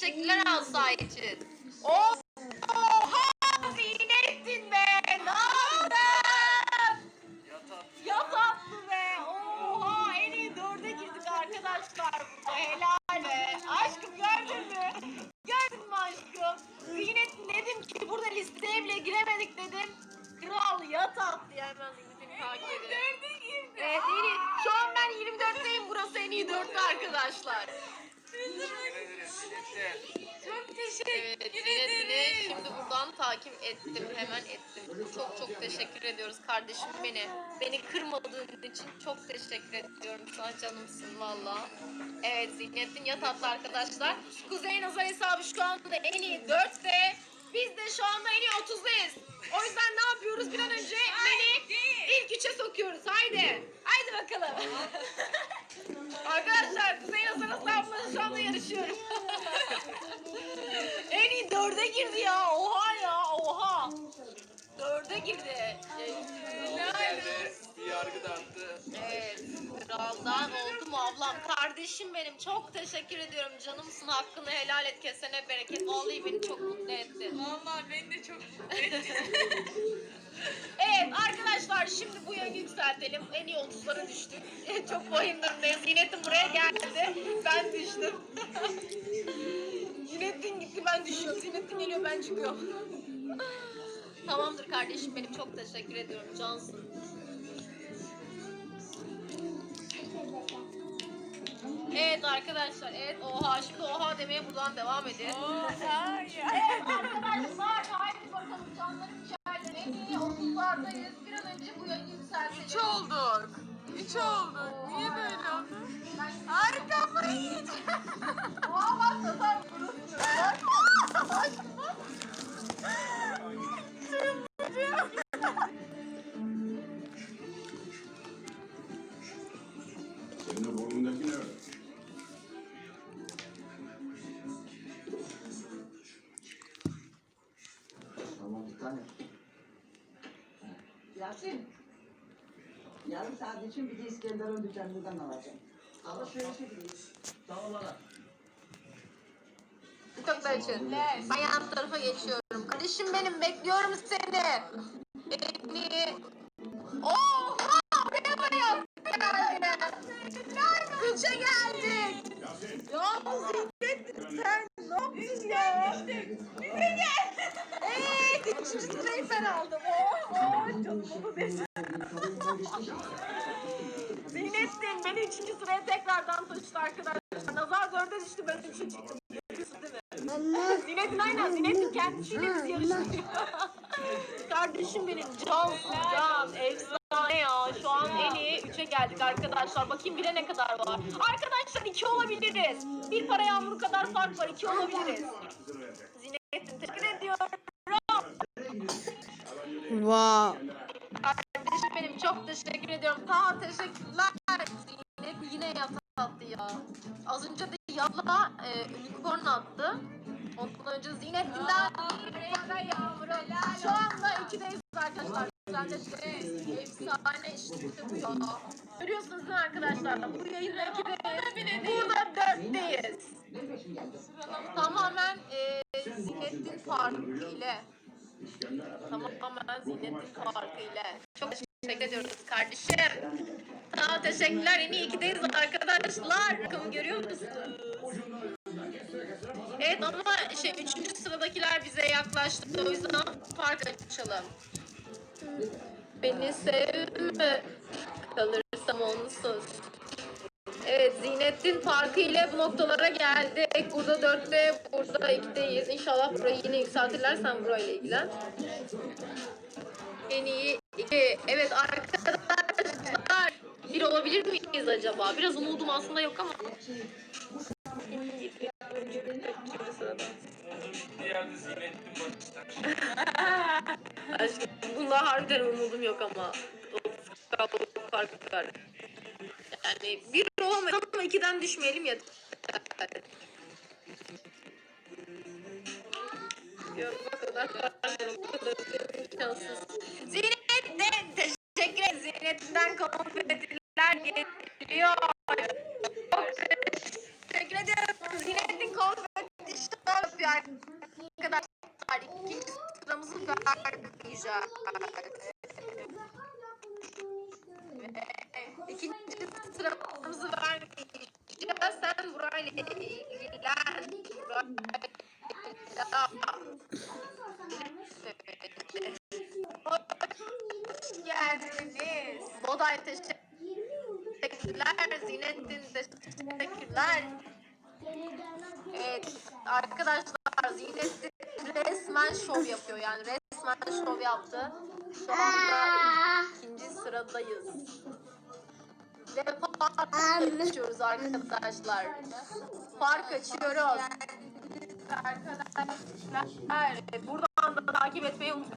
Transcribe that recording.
teşekkürler Asa için. Oha Zinettin be. Ne yaptın? Ya tatlı be. Oha en iyi dörde girdik arkadaşlar burada. Helal be. Aşkım gördün mü? Gördün mü aşkım? Zinettin dedim ki burada listeye bile giremedik dedim. Kral ya tatlı ya hemen Zinettin'i takip. Dörde girdi. Evet en iyi. Şu an ben 24'teyim. Burası en iyi dörtte arkadaşlar. Çok teşekkür Evet, Zinettin'i şimdi buradan takip ettim, hemen ettim. Çok çok teşekkür ediyoruz kardeşim beni. Beni kırmadığın için çok teşekkür ediyorum. Sana canımsın valla. Evet Zinettin Yatatlı arkadaşlar. Kuzey Nazar hesabı şu anda en iyi 4'te. Biz de şu anda en iyi 30'dayız. O yüzden ne yapıyoruz? Bir an önce beni ilk 3'e sokuyoruz. Haydi. Haydi bakalım. Arkadaşlar Kuzey Nazar hesabımla şu anda yarışıyorum. En iyi dörde girdi ya. Oha ya oha. Dörde girdi. Yargı dağıttı. Evet. Kraldan oldu mu ablam? Kardeşim benim. Çok teşekkür ediyorum. Canımsın. Hakkını helal et. Kesene bereket. Vallahi beni çok mutlu ettin. Vallahi beni de çok Evet arkadaşlar şimdi bu yayını yükseltelim. En iyi 30'lara düştük. çok vahim durumdayız. Zinettin buraya geldi. Düştüm. Zinettin gitti ben düşüyorum. Zinettin geliyor ben çıkıyorum. Tamamdır kardeşim benim. Çok teşekkür ediyorum. Cansın. Evet arkadaşlar. Evet oha. Şimdi oha demeye buradan devam edin. Evet arkadaşlar haydi bakalım canlarım içeride. En iyi 30'lardayız. Bir an önce bu yayını yükseltelim. Üç olduk. Üç olduk. Niye böyle oldu? Harika mı? Oha bak nazar. Senin de ne? Tamam bir tane. Yasin. Yarım saat için bir de İskenderun dükkanından alacağım. Alışverişe gidiyoruz. Tamam ana. TikTok'lar için. Ben yan tarafa geçiyorum. Kardeşim benim bekliyorum seni. En iyi. Oha! Merhaba ya. Üçe geldik. Ya Zinettin sen ne yaptın ya? Bize gel. Evet üçüncü sırayı ben aldım. Oh oh canım bunu desin. Zinettin beni üçüncü sıraya tekrardan taşıdı arkadaşlar. Nazar dörde düştü ben üçe çıktım. Görüyorsun değil mi? Zinettin aynen Zinettin kendisiyle biz yarışıyor. Kardeşim benim can can efsane ya. Şu an en iyi 3'e geldik arkadaşlar. Bakayım bire ne kadar var. Arkadaşlar 2 olabiliriz. Bir para yağmuru kadar fark var. 2 olabiliriz. Zinettin teşekkür ediyorum. Wow. Teşekkür ediyorum. Ta teşekkürler. Zeynep yine yatattı ya. Az önce de Yabla e, unicorn attı. Ondan önce Zeynep'inden para yağmuru. Şu anda ikideyiz arkadaşlar. Sen de şey, efsane işte bu ya. Görüyorsunuz değil mi arkadaşlar? Bu yayında ikideyiz. Burada dörtteyiz. Tamamen e, Zinettin Parkı ile. Tamamen Zinettin Parkı ile. Çok teşekkür ediyoruz kardeşim. Aa, teşekkürler. En iyi ikideyiz arkadaşlar. Bakın görüyor musunuz? Evet ama şey üçüncü sıradakiler bize yaklaştı. O yüzden fark açalım. Beni sevme. Kalırsam onsuz. Evet Zinettin Parkı ile bu noktalara geldik. Burada dörtte, burada ikideyiz. İnşallah burayı yine yükseltirler. Sen burayla ilgilen. En iyi. Evet arkadaşlar. Bir olabilir miyiz acaba? Biraz umudum aslında yok ama. Aşkım bunda harbiden umudum yok ama. Fark var. Yani bir olamayız ama ikiden düşmeyelim. Yok o kadar kadar imkansız. Zinettin teşekkür ederim. Zinettin'den geliyor. Çok teşekkür ederim. Zinettin konfeti arkadaşlar ikinci sıramızı vermeyeceğiz. İkinci sıramızı vermeyeceğiz. Sen burayla ilgilen. Hoş geldiniz. Boday teşekkürler. Zinettin teşekkürler. Evet arkadaşlar Zinettin resmen şov yapıyor yani resmen şov yaptı. Şu anda ikinci sıradayız. Ve fark açıyoruz arkadaşlar. Fark açıyoruz. Arkadaşlar buradan da takip etmeyi unutmayın.